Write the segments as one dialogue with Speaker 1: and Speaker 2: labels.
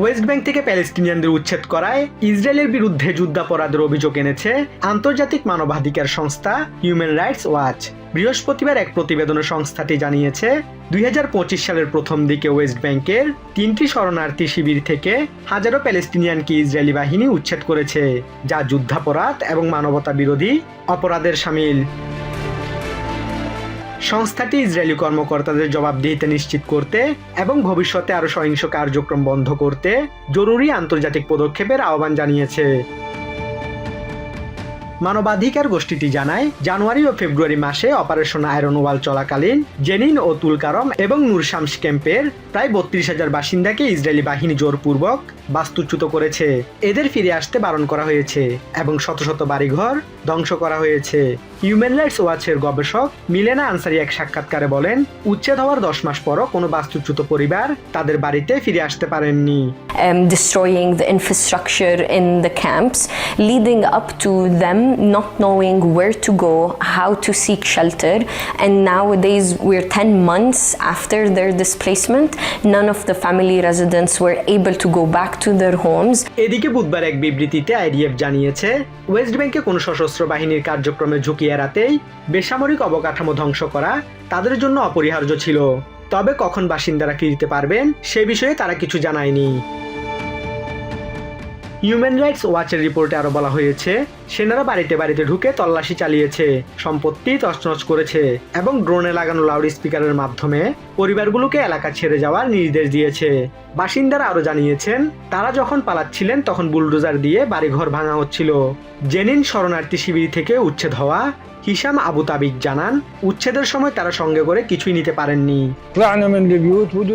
Speaker 1: West bank থেকে প্যালেস্টিনিয়ানদের উচ্ছেদ করায় ইসরায়েলের বিরুদ্ধে যুদ্ধাপরাধের অভিযোগ এনেছে আন্তর্জাতিক মানবাধিকার সংস্থা হিউম্যান রাইটস ওয়াচ বৃহস্পতিবার এক প্রতিবেদনে সংস্থাটি জানিয়েছে, দুই হাজার পঁচিশ সালের প্রথম দিকে ওয়েস্ট ব্যাংকের তিনটি শরণার্থী শিবির থেকে হাজারো প্যালেস্টিনিয়ানকে ইসরায়েলি বাহিনী উচ্ছেদ করেছে, যা যুদ্ধাপরাধ এবং মানবতা বিরোধী অপরাধের সামিল। সংস্থাটি ইসরায়েলি কর্মকর্তাদের জবাবদিহিতা নিশ্চিত করতে এবং ভবিষ্যতে আরও সহিংস কার্যক্রম বন্ধ করতে জরুরি আন্তর্জাতিক পদক্ষেপের আহ্বান জানিয়েছে। মানবাধিকার গোষ্ঠীটি জানায় জানুয়ারি ও ফেব্রুয়ারি মাসে অপারেশন আয়রন ওয়াল চলাকালীন জেনিন ও তুলকারম এবং নূরশামস ক্যাম্পের প্রায় বত্রিশ হাজার বাসিন্দাকে ইসরায়েলি বাহিনী জোরপূর্বক বাস্তুচ্যুত করেছে। এদের ফিরে আসতে বারণ করা হয়েছে এবং শত শত বাড়িঘর ধ্বংস করা হয়েছে। হিউম্যান রাইটস ওয়াচের গবেষক মিলেনা আনসারি এক সাক্ষাৎকারে বলেন উচ্ছেদ হওয়ার দশ মাস পরও কোনো বাস্তুচ্যুত পরিবার তাদের বাড়িতে ফিরে আসতে পারেননি।
Speaker 2: Um, destroying the infrastructure in the camps, leading up to them not knowing where to go, how to seek shelter. And nowadays, we're 10 months after their displacement, none of the family residents were able to go back to their homes.
Speaker 1: এদিকে বুধবার এক বিবৃতিতে IDF জানিয়েছে West ব্যাংকে কোনো সশস্ত্র বাহিনীর কার্যক্রমে ঝুঁকি এড়াতেই বেসামরিক অবকাঠামো ধ্বংস করা তাদের জন্য অপরিহার্য ছিল তবে কখন বাসিন্দারা ফিরতে পারবেন সে বিষয়ে তারা কিছু জানায়নি হিউম্যান রাইটস ওয়াচের রিপোর্টে আরও বলা হয়েছে, সেনারা বাড়িতে বাড়িতে ঢুকে তল্লাশি চালিয়েছে, সম্পত্তি তছনছ করেছে এবং ড্রোনে লাগানো লাউড স্পিকারের মাধ্যমে পরিবারগুলোকে এলাকা ছেড়ে যাওয়ার নির্দেশ দিয়েছে। বাসিন্দারা আরও জানিয়েছেন, তারা যখন পালাচ্ছিলেন তখন বুলডোজার দিয়ে বাড়িঘর ভাঙা হচ্ছিল। জেনিন শরণার্থী শিবির থেকে উচ্ছেদ হওয়া হিসাম আবু তাবিক জানান উচ্ছেদের সময় তারা সঙ্গে করে কিছুই নিতে পারেননি।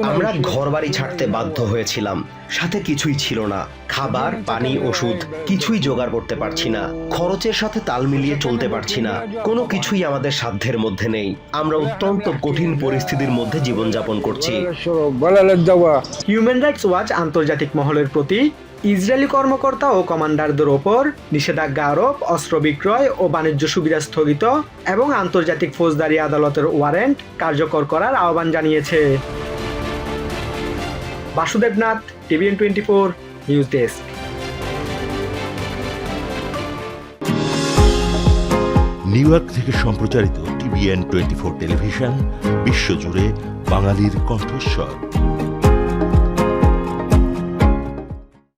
Speaker 3: আমরা ঘরবাড়ি ছাড়তে বাধ্য হয়েছিলাম। সাথে কিছুই ছিল না। খাবার পানি ওষুধ কিছুই জোগাড় করতে পারছি না। খরচের সাথে তাল মিলিয়ে চলতে পারছি না। কোনো কিছুই আমাদের সাধ্যের মধ্যে নেই। আমরা অত্যন্ত কঠিন পরিস্থিতির মধ্যে জীবনযাপন করছি।
Speaker 1: হিউম্যান রাইটস ওয়াচ আন্তর্জাতিক মহলের প্রতি ইসরায়েলি কর্মকর্তা ও কমান্ডারদের ওপর নিষেধাজ্ঞা আরোপ, অস্ত্র বিক্রয় ও বাণিজ্য সুবিধা স্থগিত এবং আন্তর্জাতিক ফৌজদারি আদালতের ওয়ারেন্ট কার্যকর করার আহ্বান জানিয়েছে। Basudevnath, TVN twenty four, news desk.
Speaker 4: New York থেকে সম্প্রচারিত টিভিএন টোয়েন্টি ফোর টেলিভিশন, বিশ্বজুড়ে বাঙালির কণ্ঠস্বর।